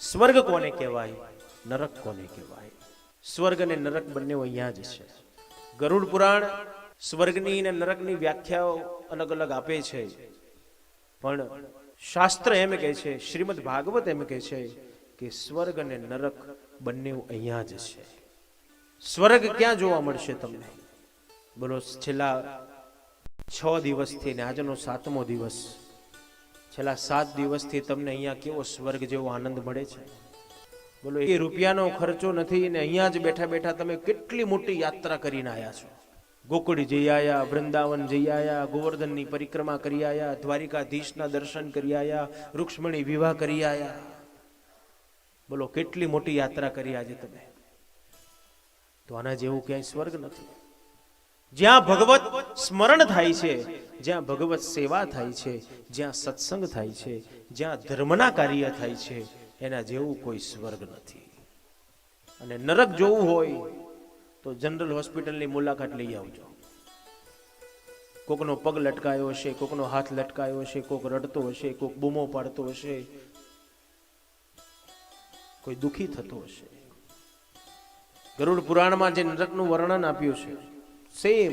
સ્વર્ગ કોને કહેવાય? નરક કોને કહેવાય? સ્વર્ગ અને નરક બંને અહીંયા જ છે. ગરુડ પુરાણ સ્વર્ગની અને નરકની વ્યાખ્યાઓ અલગ અલગ આપે છે. પણ શાસ્ત્ર એમ કહે છે, શ્રીમદ ભાગવત એમ કહે છે કે સ્વર્ગ અને નરક બંને અહીંયા જ છે. સ્વર્ગ ક્યાં જોવા મળશે તમને? બોલો, છેલ્લા છ દિવસથી ને આજનો સાતમો દિવસ છેલ્લા સાત દિવસથી તમને અહીંયા કેવો સ્વર્ગ જેવો આનંદ મળે છે? બોલો, એ રૂપિયાનો ખર્ચો નથી ને અહીંયા જ બેઠા બેઠા તમે કેટલી મોટી યાત્રા કરીને આવ્યા છો? ગોકુળ જઈ આયા, વૃંદાવન જઈ આયા, ગોવર્ધનની પરિક્રમા કરી આયા, દ્વારિકાધીશના દર્શન કરી આયા, રૂક્ષ્મણી વિવાહ કરી આયા. બોલો, કેટલી મોટી યાત્રા કરી આજે તમે? તો આના જેવું ક્યાંય સ્વર્ગ નથી. જ્યાં ભગવત સ્મરણ થાય છે જ્યાં ભગવત સેવા થાય છે, જ્યાં સત્સંગ થાય છે, જ્યાં ધર્મના કાર્ય થાય છે, એના જેવું કોઈ સ્વર્ગ નથી. અને નરક જોવું હોય તો જનરલ હોસ્પિટલની મુલાકાત લઈ આવજો. કોકનો પગ લટકાયો હશે, કોકનો હાથ લટકાયો હશે, કોક રડતો હશે, કોક બૂમો પાડતો હશે, કોઈ દુખી થતો હશે. ગરુડ પુરાણમાં જે નરકનું વર્ણન આપ્યું છે સેમ